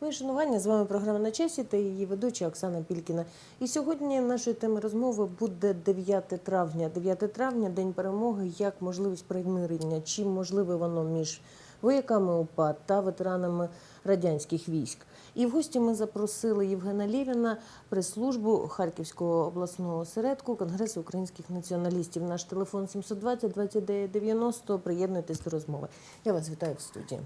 Мої шанування з вами програма на часі та її ведуча Оксана Пількіна. І сьогодні нашою темою розмови буде 9 травня. 9 травня, день перемоги, як можливість примирення, чи можливе воно між вояками УПА та ветеранами радянських військ. І в гості ми запросили Євгена Лєвіна, прес-службу Харківського обласного осередку Конгресу українських націоналістів. Наш телефон 720 29 90. Приєднуйтесь до розмови. Я вас вітаю в студії.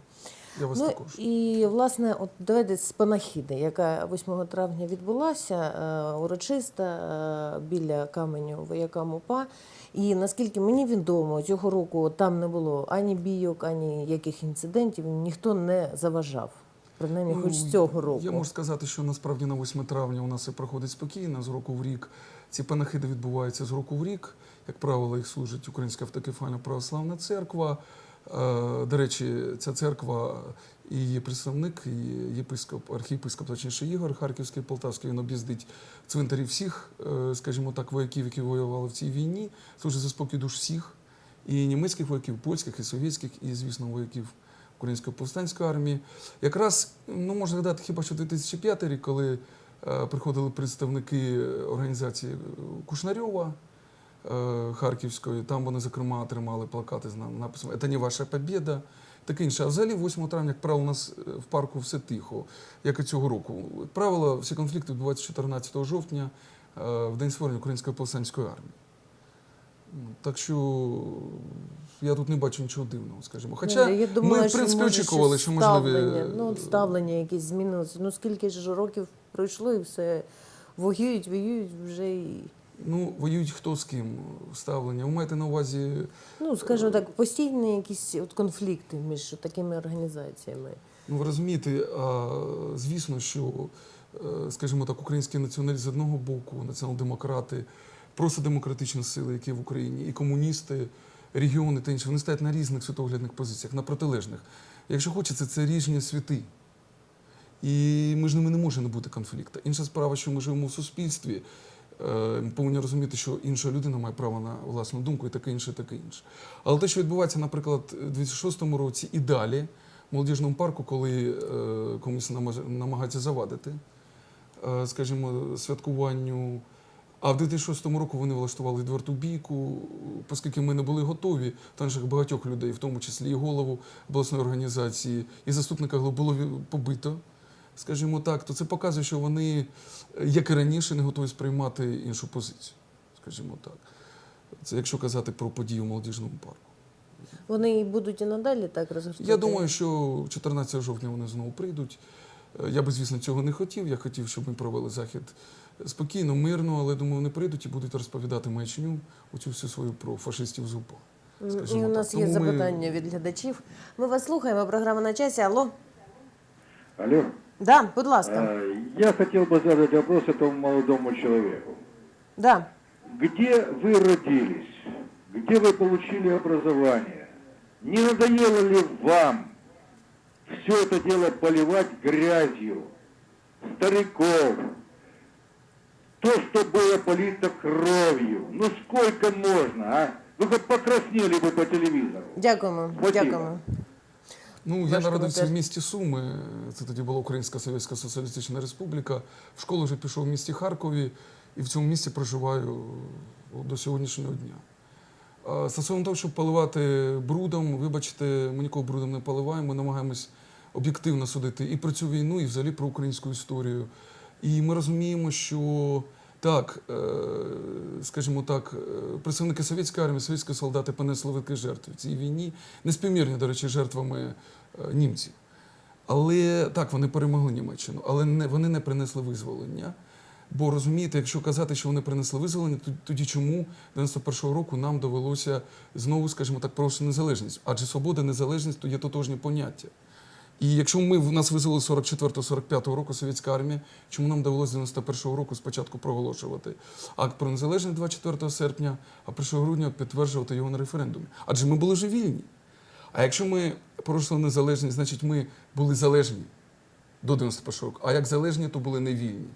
Я вас Ну також. і власне, от давайте з панахіди, яка 8 травня відбулася, е, урочиста е, біля каменю воякам УПА. І наскільки мені відомо, цього року там не було ані бійок, ані яких інцидентів, ніхто не заважав. Принаймні, хоч з цього року. Ну, Я можу сказати, що насправді на 8 травня у нас все проходить спокійно, з року в рік. Ці панахиди відбуваються з року в рік. Як правило, їх служить Українська автокефальна православна церква. Е, До речі, ця церква і її представник, і єпископ, архієпископ, точніше Ігор Харківський, Полтавський, він об'їздить цвинтарі всіх, е, скажімо так, вояків, які воювали в цій війні, служить за спокій душ всіх. І німецьких вояків, польських, і совєтських, і, звісно, вояків Української повстанської армії. Якраз ну можна згадати хіба що 2005 рік, коли е, приходили представники організації Кушнарьова е, Харківської. Там вони, зокрема, тримали плакати з написом «Це не ваша побєда. Таке інше. А взагалі, 8 травня, як правило, у нас е, в парку все тихо, як і цього року. Правило, всі конфлікти відбуваються 14 жовтня, в день створення Української повстанської армії. Так що я тут не бачу нічого дивного, скажімо. Хоча Ну, я думала, ми, в принципі, очікували, що можливі. ставлення, Ну, ставлення якесь змінилося. Ну скільки ж років пройшло і все воюють, воюють вже і. Ну, воюють хто з ким ставлення. Ви маєте на увазі. Ну, скажімо так, постійні якісь от конфлікти між такими організаціями. Ну, ви розумієте, а, звісно, що, е, скажімо так, українські націоналісти з одного боку, націонал-демократи, просто демократичні сили, які в Україні, і комуністи, регіони та інші, вони стоять на різних світоглядних позиціях, на протилежних. Якщо хочеться, це різні світи. І між ними не може не бути конфлікту. Інша справа, що ми живемо в суспільстві. е, Ми повинні розуміти, що інша людина має право на власну думку і таке інше, таке інше. Але те, що відбувається, наприклад, у 2006 році і далі, в молодіжному парку, коли е, комусь намагаються завадити, е, скажімо, святкуванню. А в 2006 року вони влаштували відверту бійку, оскільки ми не були готові, та наших багатьох людей, в тому числі і голову обласної організації, і заступника було побито, скажімо так, то це показує, що вони, як і раніше, не готові сприймати іншу позицію, скажімо так. Це якщо казати про події у молодіжному парку. Вони будуть і надалі так розгортати? Я думаю, що 14 жовтня вони знову прийдуть. Е, Я би, звісно, цього не хотів. Я хотів, щоб ми провели захід спокійно, мирно, але думаю, вони прийдуть і будуть розповідати маячню оцю всю свою про фашистів з УПА. М, І скажімо у так. нас є Тому ми- запитання від глядачів. Ми вас слухаємо, програма на часі. Алло? Алло. Да, будь ласка. Э, Я хотел бы задать вопрос этому молодому человеку. Да. Где вы родились? Где вы получили образование? Не надоело ли вам все это дело поливать грязью? Стариков. То, что было полито кровью. Ну сколько можно, а? Вы хоть покраснели бы по телевизору. Дякуємо. Спасибо. Дякуємо. Ну, я Ваш народився коментар. в місті Суми. Це тоді була Українська Совєтська Соціалістична Республіка. В школу вже пішов в місті Харкові і в цьому місті проживаю о, до сьогоднішнього дня. А Стосовно того, щоб поливати брудом, вибачте, ми нікого брудом не поливаємо, ми намагаємось об'єктивно судити і про цю війну, і взагалі про українську історію. І ми розуміємо, що так, е, скажімо так, е, представники совєтської армії, совєтські солдати понесли великі жертви в цій війні, неспівмірні, до речі, жертвами е, німців. Але так, вони перемогли Німеччину, але не, вони не принесли визволення. Бо розумієте, якщо казати, що вони принесли визволення, тоді чому 91-го року нам довелося знову, скажімо так, просто незалежність? Адже свобода, незалежність то є тотожні поняття. І якщо ми в нас визвали 44-45 року совєтська армія, чому нам довелося 91-го року спочатку проголошувати акт про незалежність 24 серпня, а 1 грудня підтверджувати його на референдумі? Адже ми були ж вільні. А якщо ми порушили незалежність, значить ми були залежні до 91 року. А як залежні, то були не вільні.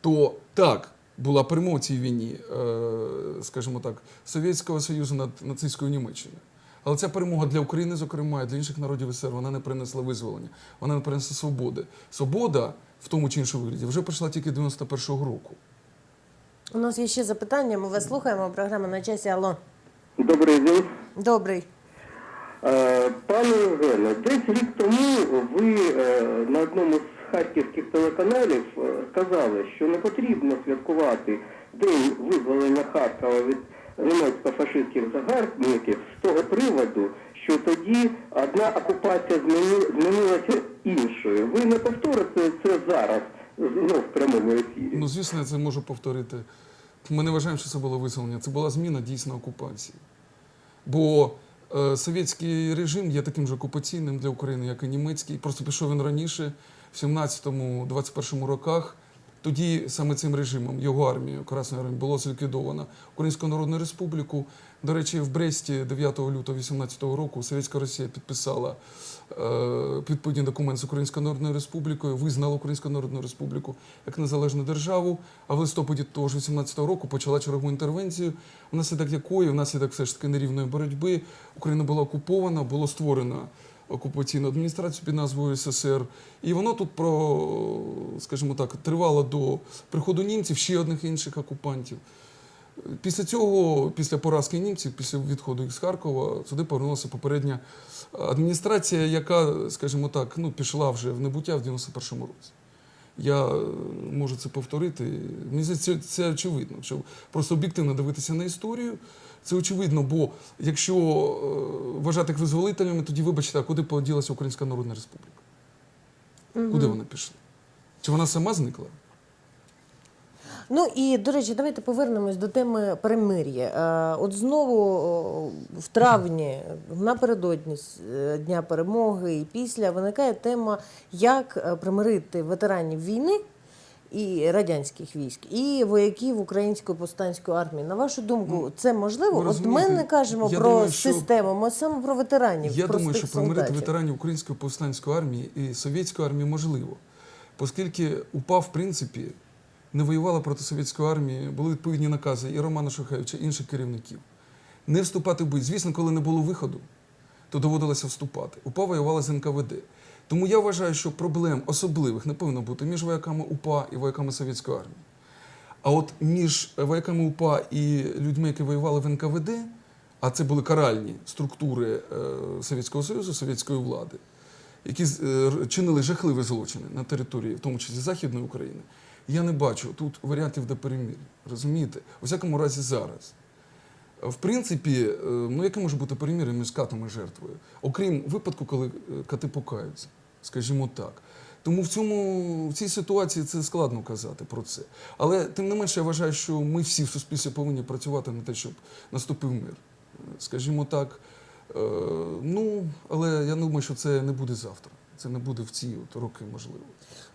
То так, була перемога в цій війні, е, скажімо так, Совєтського Союзу над нацистською Німеччиною. Але ця перемога для України, зокрема, і для інших народів СР, вона не принесла визволення, вона не принесла свободи. Свобода в тому чи іншому вигляді вже прийшла тільки 91-го року. У нас є ще запитання. Ми вас слухаємо. Програма на часі. Алло. Добрий день. Добрий. Е, Пане Євгене, десь рік тому ви е, на одному з харківських телеканалів е, сказали, що не потрібно святкувати День визволення Харкова від німецько-фашистських загарбників з того приводу, що тоді одна окупація зміни- змінилася іншою. Ви не повторите це зараз знов в прямому ефірі. Ну, звісно, я це можу повторити. Ми не вважаємо, що це було виселення. Це була зміна дійсно окупації. Бо е, совєтський режим є таким же окупаційним для України, як і німецький. Просто пішов він раніше, в 17-21 роках. Тоді саме цим режимом, його армією, Красною армією, було зліквідовано Українську Народну Республіку. До речі, в Бресті 9 лютого 18 року Совєтська Росія підписала е, відповідний документ з Українською Народною Республікою, визнала Українську Народну Республіку як незалежну державу. А в листопаді того ж 18 року почала чергову інтервенцію, внаслідок якої, внаслідок все ж таки нерівної боротьби, Україна була окупована, було створено окупаційну адміністрацію під назвою СССР. І воно тут про, скажімо так, тривало до приходу німців, ще одних інших окупантів. Після цього, після поразки німців, після відходу їх з Харкова, сюди повернулася попередня адміністрація, яка, скажімо так, ну, пішла вже в небуття в 91-му році. Я е, можу це повторити. Мені здається, це, це очевидно. Що просто об'єктивно дивитися на історію, це очевидно, бо якщо е, вважати їх визволителями, тоді вибачте, а куди поділася Українська Народна Республіка? Куди вона пішла? Чи вона сама зникла? Ну і до речі, давайте повернемось до теми перемир'я. Е, От знову в травні, напередодні е, Дня перемоги і після виникає тема, як е, примирити ветеранів війни і радянських військ і вояків української повстанської армії. На вашу думку, це можливо? Ну, От ми не кажемо я про думаю, що- систему, ми саме про ветеранів. Я думаю, що примирити ветеранів Української повстанської армії і совєтської армії можливо, оскільки УПА, в принципі, не воювала проти совєтської армії, були відповідні накази і Романа Шухевича, і інших керівників. Не вступати в бій. Звісно, коли не було виходу, то доводилося вступати. УПА воювала з НКВД. Тому я вважаю, що проблем особливих не повинно бути між вояками УПА і вояками совєтської армії. А от між вояками УПА і людьми, які воювали в НКВД, а це були каральні структури е, Совєтського Союзу, совєтської влади, які е, чинили жахливі злочини на території, в тому числі Західної України, я не бачу тут варіантів до перемир'я. Розумієте? У всякому разі, зараз. В принципі, е, ну яке може бути перемір'я між катом і жертвою? Окрім випадку, коли е, кати покаються, скажімо так. Тому в цьому в цій ситуації це складно казати про це. Але тим не менше, я вважаю, що ми всі в суспільстві повинні працювати на те, щоб наступив мир. Е, Скажімо так. Ну, але я думаю, що це не буде завтра. Це не буде в ці от роки, можливо.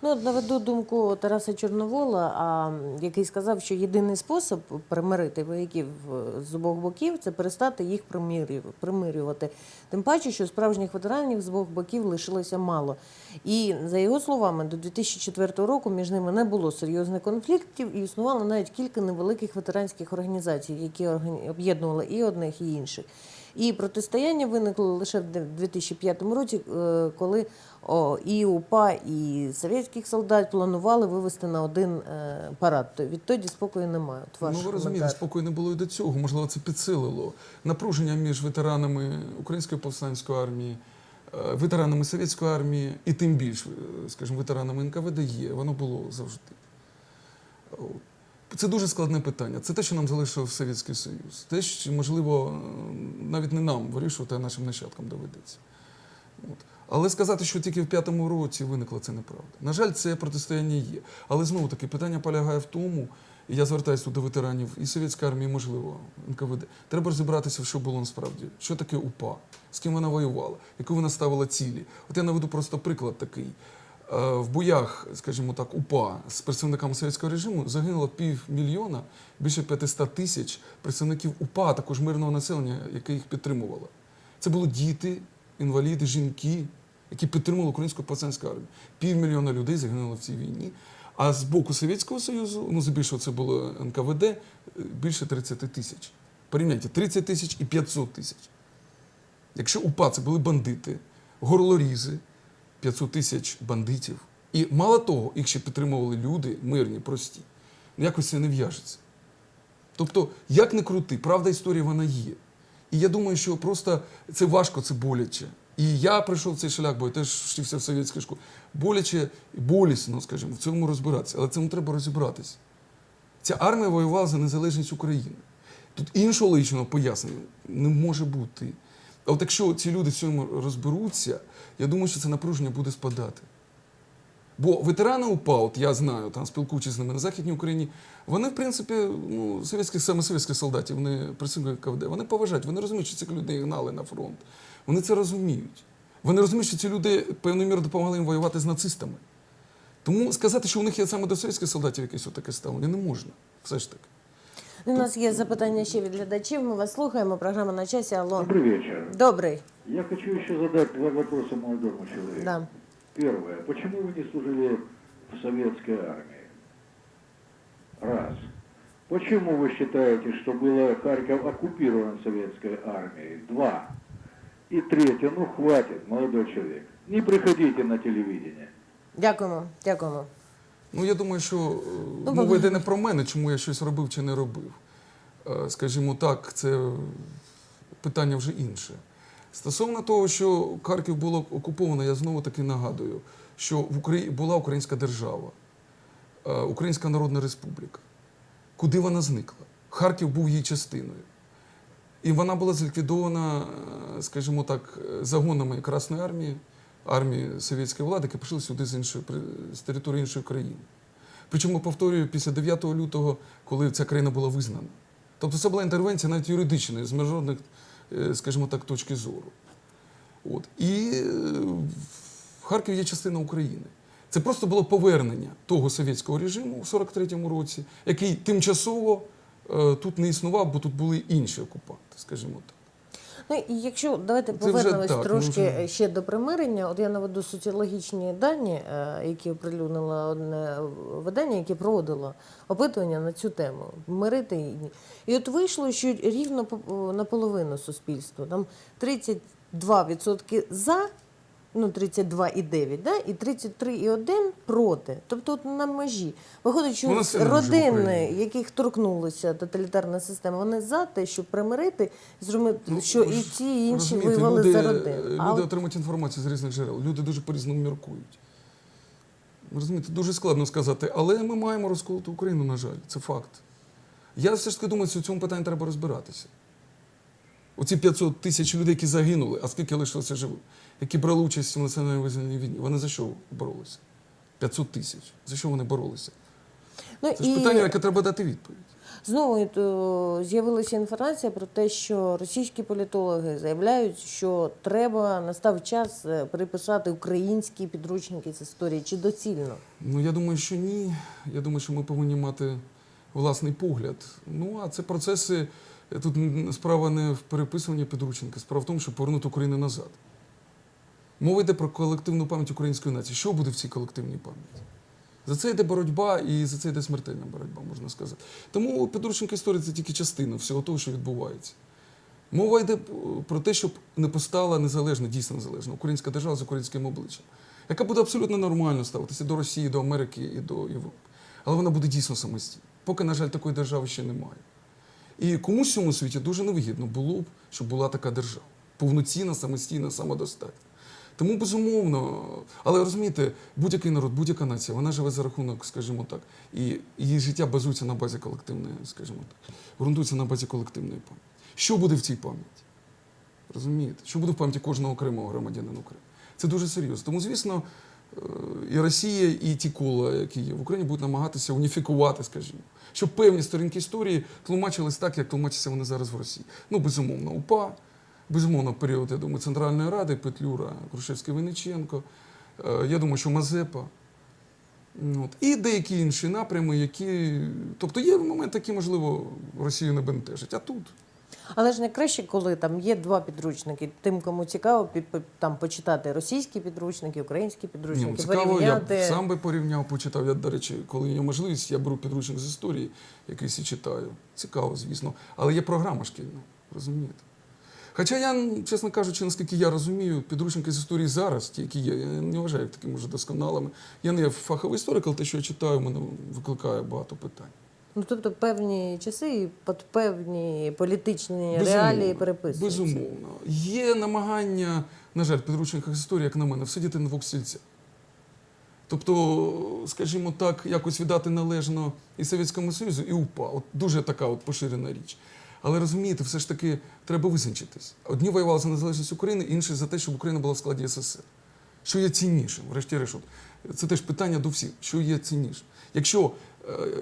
Ну, наведу думку Тараса Чорновола, а, який сказав, що єдиний спосіб примирити вояків е, з обох боків це перестати їх примирювати. Тим паче, що справжніх ветеранів з обох боків лишилося мало. І за його словами, до 2004 року між ними не було серйозних конфліктів, і існувало навіть кілька невеликих ветеранських організацій, які об'єднували і одних, і інших. І протистояння виникло лише в 2005 році, е, коли і УПА, і совєтських солдат планували вивести на один е, парад. Відтоді спокою немає. От ваш ну, ви розумієте, спокою не було і до цього. Можливо, це підсилило напруження між ветеранами Української повстанської армії, е, ветеранами Совєтської армії і тим більш, е, скажімо, ветеранами НКВД є. Воно було завжди. Це дуже складне питання. Це те, що нам залишив Совєтський Союз. Те, що, можливо, навіть не нам вирішувати, а нашим нащадкам доведеться. От. Але сказати, що тільки в п'ятому році виникло це неправда. На жаль, це протистояння є. Але знову таки питання полягає в тому, і я звертаюся до ветеранів і совєтської армії, можливо, НКВД. Треба розібратися, що було насправді, що таке УПА, з ким вона воювала, яку вона ставила цілі. От я наведу просто приклад такий. Е, В боях, скажімо так, УПА з представниками совєтського режиму загинуло півмільйона, більше 500 тисяч представників УПА, також мирного населення, яке їх підтримувало. Це були діти, інваліди, жінки, які підтримували українську повстанську армію. Півмільйона людей загинуло в цій війні. А з боку Совєтського Союзу, ну здебільшого це було НКВД, е, більше 30 тисяч. Порівняйте, 30 тисяч і 500 тисяч. Якщо УПА це були бандити, горлорізи, 500 тисяч бандитів, і мало того, їх ще підтримували люди, мирні, прості, ну якось це не в'яжеться. Тобто, як не крути, правда історії вона є. І я думаю, що просто це важко, це боляче. І я пройшов цей шлях, бо я теж вчився в совєтській школі. Боляче болісно, скажімо, в цьому розбиратися. Але цьому треба розібратися. Ця армія воювала за незалежність України. Тут іншого логічного пояснення не може бути. От якщо ці люди в цьому розберуться, я думаю, що це напруження буде спадати. Бо ветерани УПА, от я знаю, там спілкуючись з ними на Західній Україні, вони, в принципі, ну, совєтських, саме совєтських солдатів, вони працюють КВД, вони поважають, вони розуміють, що цих людей гнали на фронт. Вони це розуміють. Вони розуміють, що ці люди певною мірою допомагали їм воювати з нацистами. Тому сказати, що у них є саме до совєтських солдатів якесь отаке ставлення, не можна. Все ж таки. У нас є запитання ще від глядачів. Ми вас слухаємо. Програма на часі. Алло. Добрый вечер. Добрий. Я хочу еще задать два вопроса молодому человеку. Да. Первое. Почему вы не служили в советской армии? Раз. Почему вы считаете, что было Харьков оккупирован советской армией? Два. И третье. Ну, хватит, молодой человек. Не приходите на телевидение. Дякуємо. Дякуємо. Ну, я думаю, що е, Ну, мова йде не про мене, чому я щось робив чи не робив. Е, Скажімо так, це питання вже інше. Стосовно того, що Харків було окуповано, я знову таки нагадую, що в Україні була Українська держава, е, Українська Народна Республіка. Куди вона зникла? Харків був її частиною. І вона була зліквідована, скажімо так, загонами Красної армії, армії совєтської влади, які прийшли сюди з іншої з території іншої країни. Причому, повторюю, після 9 лютого, коли ця країна була визнана. Тобто це була інтервенція навіть юридичної, з міжнародних, е, скажімо так, точки зору. От. І е, Харків є частина України. Це просто було повернення того совєтського режиму в 43-му році, який тимчасово е, тут не існував, бо тут були інші окупанти, скажімо так. Ну і якщо давайте повернемось так, трошки вже- ще до примирення. От я наведу соціологічні дані, е, які оприлюднило одне видання, яке проводило опитування на цю тему мирити і ні. І от вийшло, що рівно по- наполовину суспільства. Там 32% за. Ну, 32,9, да? і 33,1 проти. Тобто от на межі. Виходить, що Вона в родини, Україні. яких торкнулася тоталітарна система, вони за те, щоб примирити, зрозуміти, що Ну, ви і ж ті, і інші розумієте, люди, за е, родин. Люди А от отримують інформацію з різних джерел. Люди дуже по-різному міркують. Ви Розумієте, дуже складно сказати, але ми маємо розколоту Україну, на жаль, це факт. Я все ж таки думаю, що в цьому питанні треба розбиратися. Оці 500 тисяч людей, які загинули, а скільки лишилося живих, які брали участь в національній визвольній війні, вони за що боролися? 500 тисяч. За що вони боролися? ну, Це ж і питання, яке треба дати відповідь. знову е, з'явилася інформація про те, що російські політологи заявляють, що треба настав час е, переписати українські підручники з історії. Чи доцільно? Ну, я думаю, що ні. Я думаю, що ми повинні мати власний погляд. Ну, а це процеси. Тут справа не в переписуванні підручника, справа в тому, щоб повернути Україну назад. Мова йде про колективну пам'ять української нації. Що буде в цій колективній пам'яті? За це йде боротьба і за це йде смертельна боротьба, можна сказати. Тому підручник історії це тільки частина всього того, що відбувається. Мова йде е, про те, щоб не постала незалежна, дійсно незалежна українська держава з українським обличчям, яка буде абсолютно нормально ставитися до Росії, до Америки і до Європи. Але вона буде дійсно самостійна. Поки, на жаль, такої держави ще немає. І комусь в цьому світі дуже невигідно було б, щоб була така держава. Повноцінна, самостійна, самодостатня. Тому безумовно, але розумієте, будь-який народ, будь-яка нація, вона живе за рахунок, скажімо так, і її життя базується на базі колективної, скажімо так, ґрунтується на базі колективної пам'яті. Що буде в цій пам'яті? Розумієте? Що буде в пам'яті кожного окремого громадянина України? Це дуже серйозно. Тому, звісно, і Росія, і ті кола, які є в Україні, будуть намагатися уніфікувати, скажімо, щоб певні сторінки історії тлумачились так, як тлумачаться вони зараз в Росії. Ну, безумовно, УПА, безумовно, період, я думаю, Центральної Ради, Петлюра, Крушевський Винниченко, е, я думаю, що Мазепа. От. І деякі інші напрями, які. Тобто є моменти, які, можливо, Росію не бентежать. А тут. Але ж не краще, коли там є два підручники. Тим, кому цікаво, під, там почитати російські підручники, українські підручники, ну, цікаво, я порівняти. б сам би порівняв, почитав. Я, до речі, коли є можливість, я беру підручник з історії, якийсь і читаю. Цікаво, звісно. Але є програма шкільна, розумієте? Хоча я, чесно кажучи, наскільки я розумію, підручники з історії зараз, ті, які є, я не вважаю їх такими вже досконалими. Я не фаховий історик, але те, що я читаю, мене викликає багато питань. Ну тобто певні часи і під певні політичні Безумовно, реалії переписуються. Безумовно. Є намагання, на жаль, в підручниках історії, як на мене, всидіти на двох стільцях. Тобто, скажімо так, якось віддати належно і Совєтському Союзу, і УПА. От дуже така от поширена річ. Але розумієте, все ж таки треба визначитись. Одні воювали за незалежність України, інші за те, щоб Україна була в складі СССР. Що є ціннішим? Врешті-решт, це теж питання до всіх. Що є ціннішим? Якщо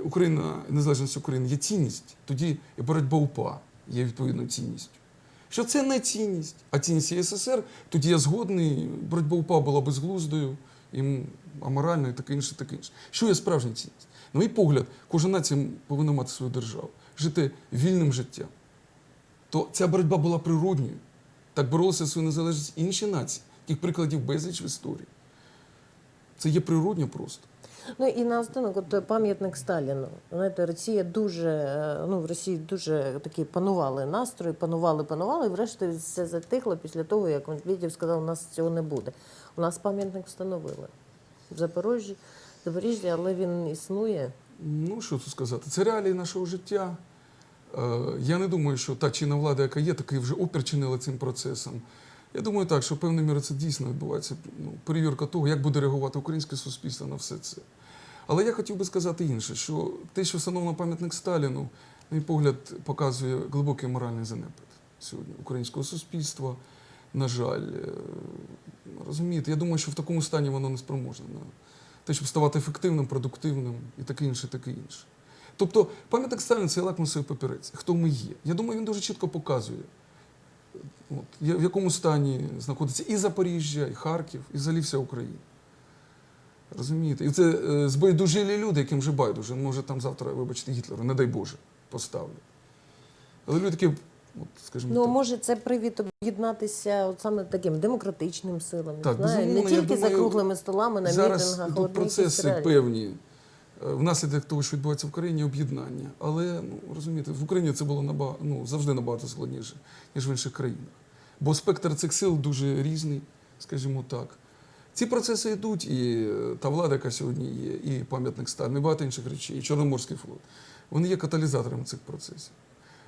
Україна, незалежність України є цінність, тоді і боротьба УПА є відповідною цінністю. Що це не цінність, а цінність є СССР, тоді я згодний, боротьба УПА була безглуздою, і аморальною, і таке інше, таке інше. Що є справжня цінність? На мій погляд, кожна нація повинна мати свою державу, жити вільним життям. То ця боротьба була природньою. Так боролися свою незалежність інші нації. Таких прикладів безліч в історії. Це є природньо просто. Ну і наостанок, от пам'ятник Сталіну. Знаєте, Росія дуже е, ну в Росії дуже такі панували настрої, панували, панували, і врешті все затихло після того, як Медведєв сказав, у нас цього не буде. У нас пам'ятник встановили в Запоріжжі, Запоріжжі, але він існує. Ну, що тут сказати? Це реалії нашого життя. Е, Я не думаю, що та чинна влада, яка є, такий вже опір чинила цим процесом. Я думаю так, що певною мірою це дійсно відбувається ну, перевірка того, як буде реагувати українське суспільство на все це. Але я хотів би сказати інше, що те, що встановлено пам'ятник Сталіну, на мій погляд, показує глибокий моральний занепад сьогодні українського суспільства. На жаль, Е, розумієте, я думаю, що в такому стані воно не спроможне те, щоб ставати ефективним, продуктивним і таке інше, таке інше. Тобто пам'ятник Сталіна це лакмусовий папірець, хто ми є. Я думаю, він дуже чітко показує, от, в якому стані знаходиться і Запоріжжя, і Харків, і взагалі вся Україна. Розумієте? І це е, збайдужилі люди, яким вже байдуже. Може там завтра, вибачте, Гітлера, не дай Боже, поставлю. Але люди такі, от, скажімо Ну так. може це привід об'єднатися от саме таким демократичним силам. Так, не, знаю, не безумовно, я тільки за думаю, круглими столами на Зараз мітингах, а тут якісь процеси реалії. певні. е, Внаслідок того, що відбувається в країні, об'єднання. Але ну розумієте, в Україні це було набагато ну, завжди набагато складніше, ніж в інших країнах. Бо спектр цих сил дуже різний, скажімо так. Ці процеси йдуть, і е, та влада, яка сьогодні є, і пам'ятник Сталіна, і багато інших речей, і Чорноморський флот. Вони є каталізаторами цих процесів.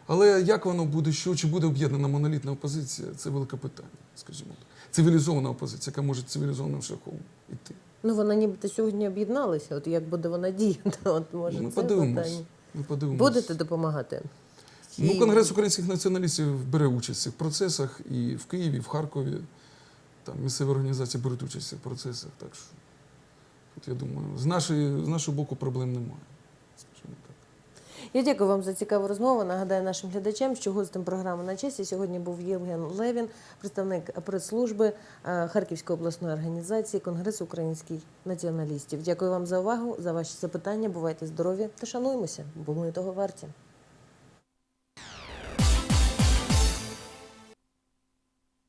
Але як воно буде, що чи буде об'єднана монолітна опозиція, це велике питання, скажімо так. Цивілізована опозиція, яка може цивілізованим шляхом іти. Ну вона нібито сьогодні об'єдналася. От як буде вона діяти? От може Ми це подивимось. питання. Ми подивимось. Будете допомагати? Ну, Конгрес українських націоналістів бере участь в цих процесах і в Києві, і в Харкові. Там місцеві організації беруть участь в процесах. Так що тут, я думаю, з, нашої, з нашого боку проблем немає. Скажімо так. Я дякую вам за цікаву розмову. Нагадаю нашим глядачам, що гостем програми на честі сьогодні був Євген Левін, представник прес-служби е, Харківської обласної організації Конгресу українських націоналістів. Дякую вам за увагу, за ваші запитання. Бувайте здорові та шануємося, бо ми того варті.